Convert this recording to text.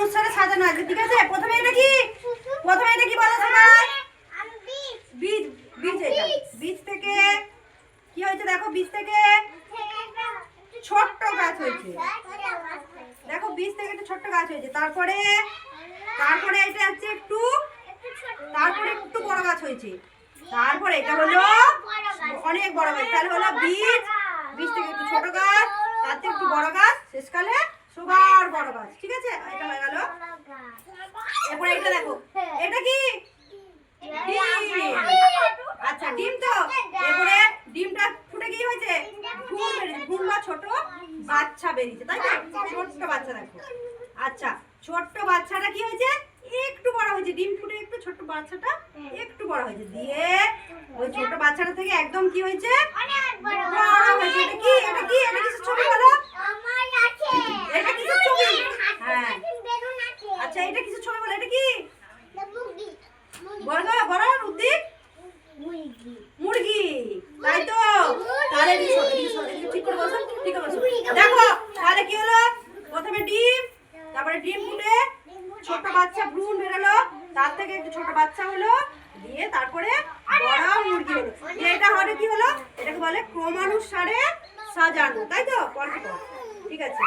ক্রমানুসারে সাজানো আছে, ঠিক আছে? প্রথমে এটা কি? প্রথমে এটা কি বলো সবাই বীজ বীজ এটা। বীজ থেকে কি হয়েছে দেখো? বীজ থেকে ছোট্ট গাছ হয়েছে। দেখো, বীজ থেকে একটা ছোট্ট গাছ হয়েছে। তারপরে তারপরে এটা হচ্ছে একটু, তারপরে একটু বড় গাছ হয়েছে। তারপরে এটা হলো অনেক বড় গাছ। তাহলে হলো বীজ বীজ থেকে একটু ছোট গাছ, তার থেকে একটু বড় গাছ শেষকালে সুগার বড় গাছ ঠিক আছে এটা হয়ে গেল এরপরে এটা দেখো এটা কি ডিম আচ্ছা ডিম তো এরপরে ডিমটা ফুটে কি হয়েছে ভ্রূণ বেরিয়েছে ভ্রূণ বা ছোট বাচ্চা বেরিয়েছে তাই তো ছোট্ট বাচ্চা দেখো আচ্ছা ছোট্ট বাচ্চাটা কি হয়েছে একটু বড় হয়েছে ডিম ফুটে একটু ছোট্ট বাচ্চাটা একটু বড় হয়েছে দিয়ে ওই ছোট বাচ্চাটা থেকে একদম কি হয়েছে বড় হয়েছে এটা কি এটা কি এটা কিসের ছবি বলো এটা কিসের ছবি হ্যাঁ আচ্ছা এটা কিসের ছবি বলো এটা কি মুরগি। তাই তো? তাহলে ঠিক করে ঠিক করে দেখো, তাহলে কি হলো? প্রথমে ডিম, তারপরে ডিম ফুটে ছোট বাচ্চা ভ্রূণ বেরোলো, তার থেকে একটু ছোট বাচ্চা হলো, দিয়ে তারপরে বড় মুরগি এটা হলো কি হলো? এটাকে বলে ক্রমানুসারে সাজানো, তাই তো? পরপর। ঠিক আছে।